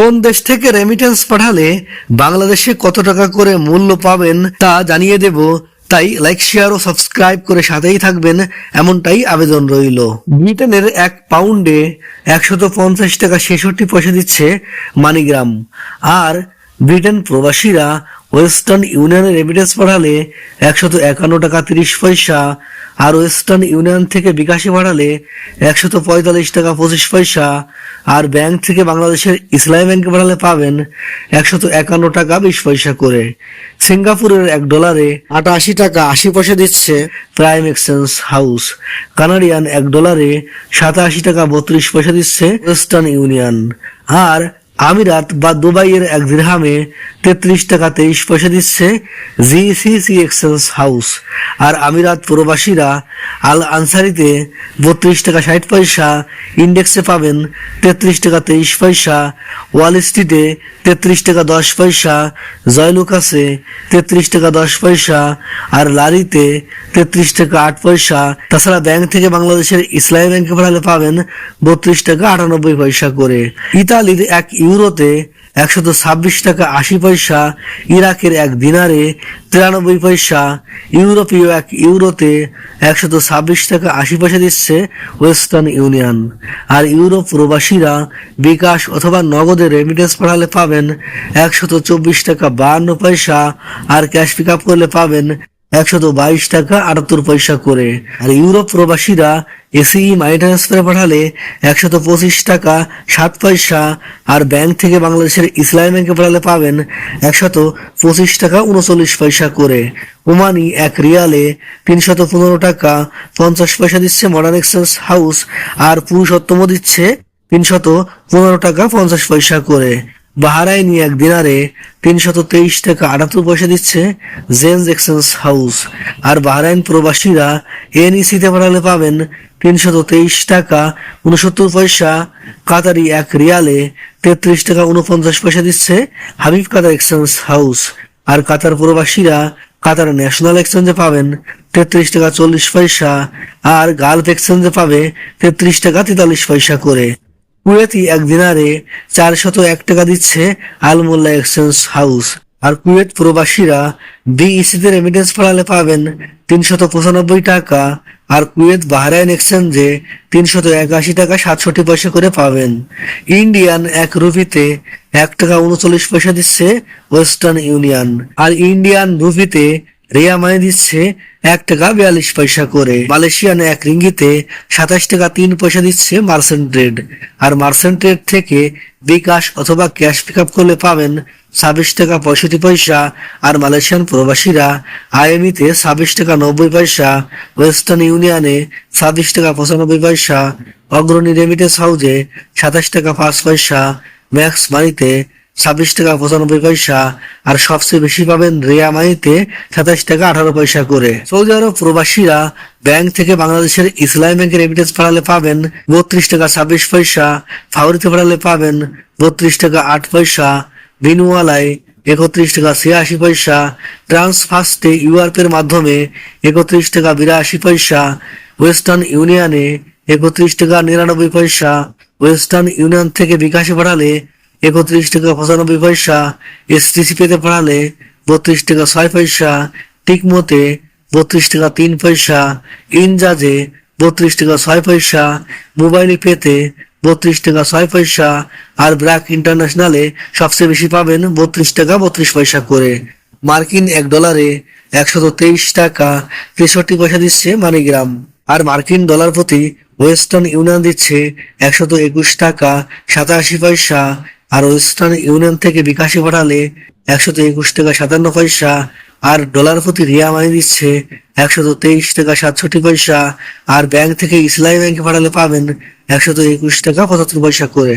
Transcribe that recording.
কোন দেশ থেকে রেমিটেন্স পাঠালে বাংলাদেশে কত টাকা করে মূল্য পাবেন তা জানিয়ে দেব। তাই লাইক শেয়ার ও সাবস্ক্রাইব করে সাথেই থাকবেন। এমনটাই আবেদন রইল। ব্রিটেনের এক পাউন্ডে একশত পঞ্চাশ টাকা ছেষট্টি পয়সা দিচ্ছে মানিগ্রাম। আর ব্রিটেন প্রবাসীরা ওয়েস্টার্ন ইউনিয়নে রেমিটেন্স পাঠালে একশত একান্ন টাকা তিরিশ পয়সা, আর ওয়েস্টার্ন ইউনিয়ন থেকে বিকাশে পাঠালে একশত পঁয়তাল্লিশ টাকা পঁচিশ পয়সা, আর ব্যাংক থেকে বাংলাদেশের ইসলামী ব্যাংকে পাঠালে পাবেন একশত একান্ন টাকা বিশ পয়সা করে। সিঙ্গাপুরের এক ডলারে আটাশি টাকা আশি পয়সা দিচ্ছে প্রাইম এক্সচেঞ্জ হাউস। কানাডিয়ান এক ডলারে সাতাশি টাকা বত্রিশ পয়সা দিচ্ছে ওয়েস্টার্ন ইউনিয়ন। আর আমিরাত বা দুবাইয়ের এক দিরহামে তেত্রিশ টাকা তেইশ পয়সা দিচ্ছে জিসিসি এক্সচেঞ্জ হাউস আর আমিরাত প্রবাসীরা আল আনসারিতে বত্রিশ টাকা ষাট পয়সা, ইন্ডেক্সে পাবেন তেত্রিশ টাকা তেইশ পয়সা, ওয়াল স্ট্রিটে তেত্রিশ টাকা দশ পয়সা, জয়লুকাসে তেত্রিশ টাকা দশ পয়সা, আর লারিতে তেত্রিশ টাকা আট পয়সা। তাছাড়া ব্যাংক থেকে বাংলাদেশের ইসলামী ব্যাংকে পাঠালে পাবেন বত্রিশ টাকা আটানব্বই পয়সা করে। ইতালির এক ইউরোতে একশত ছাব্বিশ টাকা আশি পয়সা, ইরাকের এক দিনারে তিরানব্বই পয়সা, ইউরোপীয় এক ইউরোতে একশত ছাব্বিশ টাকা আশি পয়সা দিচ্ছে ওয়েস্টার্ন ইউনিয়ন। আর ইউরোপ প্রবাসীরা বিকাশ অথবা নগদে রেমিটেন্স পাঠালে পাবেন একশত চব্বিশ টাকা বাহান্ন পয়সা, আর ক্যাশ পিক আপ করলে পাবেন একশত বাইশ টাকা আটাত্তর পয়সা করে। আর ইউরোপ প্রবাসীরা এসিই মানি ট্রান্সফারে পাঠালে একশত পঁচিশ টাকা সাত পয়সা। আর ব্যাংক থেকে বাংলাদেশের ইসলামী ব্যাংকে পাঠালে পাবেন একশত পঁচিশ টাকা উনচল্লিশ পয়সা করে। ওমানি এক রিয়ালে তিনশত পনেরো টাকা পঞ্চাশ পয়সা দিচ্ছে মডার্ন এক্সচেঞ্জ হাউস। আর পুরুষোত্তম দিচ্ছে তিনশত পনেরো টাকা পঞ্চাশ পয়সা করে। বাহারাইনি এক দিনারে তিনশত তেইশ টাকা আটাত্তর পয়সা দিচ্ছে জেন্স এক্সচেঞ্জ হাউস। আর বাহরাইন প্রবাসীরা এনইসিতে পাঠালে পাবেন তিনশত তেইশ টাকা উনসত্তর পয়সা, কাতারি এক রিয়ালে তেত্রিশ টাকা উনপঞ্চাশ পয়সা দিচ্ছে হাবিব কাতার এক্সচেঞ্জ হাউস। আর কাতার প্রবাসীরা কাতার ন্যাশনাল এক্সচেঞ্জে পাবেন তেত্রিশ টাকা চল্লিশ পয়সা, আর গালফ এক্সচেঞ্জে পাবে তেত্রিশ টাকা তেতাল্লিশ পয়সা করে। কুয়েতি এক দিনারে চারশত এক টাকা দিচ্ছে আলমোল্লা এক্সচেঞ্জ হাউস। আর কুয়েত প্রবাসীরা বিইসিতে রেমিটেন্স পাঠালে পাবেন তিনশত পঁচানব্বই টাকা, আর কুয়েত বাহরাইন এক্সচেঞ্জে তিনশত একাশি টাকা সাতষট্টি পয়সা করে পাবেন। ইন্ডিয়ান এক রুপিতে এক টাকা উনচল্লিশ পয়সা দিচ্ছে ওয়েস্টার্ন ইউনিয়ন। আর ইন্ডিয়ান রুপিতে রিয়া মানি দিচ্ছে এক টাকা বিয়াল্লিশ পয়সা করে। মালয়েশিয়ান এক রিঙ্গিতে সাতাশ টাকা তিন পয়সা দিচ্ছে মার্সেন্ট ট্রেড। আর মার্সেন্ট ট্রেড থেকে বিকাশ অথবা ক্যাশ পিক আপ করলে পাবেন ছাব্বিশ টাকা পঁয়ষট্টি পয়সা। আর মালয়েশিয়ান প্রবাসীরা আইএমইতে ছাব্বিশ টাকা নব্বই পয়সা, ওয়েস্টার্ন ইউনিয়নে ছাব্বিশ টাকা পঁচানব্বই পয়সা, অগ্রণী রেমিটেন্স হাউজে সাতাশ টাকা পাঁচ পয়সা, ম্যাক্স মানিতে ছাব্বিশ টাকা পঁচানব্বই পয়সা, আর সবচেয়ে বেশি পাবেন রেয়া মানিতে সাতাশ টাকা আঠারো পয়সা করে। সৌদি আরব প্রবাসীরা ব্যাংক থেকে বাংলাদেশের ইসলামী ব্যাংকের রেমিটেন্স পাঠালে পাবেন বত্রিশ টাকা ছাব্বিশ পয়সা, ফাউরিতে পাঠালে পাবেন বত্রিশ টাকা আট পয়সা, বিনুয়ালায় একত্রিশ টাকা ছিয়াশি পয়সা ট্রান্সফার্স্টে ইউআরপের মাধ্যমে একত্রিশ টাকা বিরাশি পয়সা, ওয়েস্টার্ন ইউনিয়নে একত্রিশ টাকা নিরানব্বই পয়সা, ওয়েস্টার্ন ইউনিয়ন থেকে বিকাশে পাঠালে একত্রিশ টাকা পঁচানব্বই পয়সা এসটিসি পেতে পাঠালে বত্রিশ টাকা ছয় পয়সা টিকমোতে বত্রিশ টাকা তিন পয়সা ইনজাজে বত্রিশ টাকা ছয় পয়সা মোবাইলে পেতে বত্রিশ টাকা ছয় পয়সা, আর ব্র্যাক ইন্টারন্যাশনালে সবচেয়ে বেশি পাবেন বত্রিশ টাকা বত্রিশ পয়সা করে। মার্কিন এক ডলারে একশত তেইশ টাকা তেষট্টি পয়সা দিচ্ছে মানিগ্রাম, আর মার্কিন ডলার প্রতি ওয়েস্টার্ন ইউনিয়ন দিচ্ছে একশত একুশ টাকা সাতাশি পয়সা আর ওয়েস্টার্ন ইউনিয়ন থেকে বিকাশে পাঠালে একশত একুশ টাকা সাতান্ন পয়সা, আর ডলার প্রতি রিয়া মানি দিচ্ছে একশত তেইশ টাকা সাতষট্টি পয়সা, আর ব্যাংক থেকে ইসলামী ব্যাংকে পাঠালে পাবেন একশত একুশ টাকা পঁচাত্তর পয়সা করে।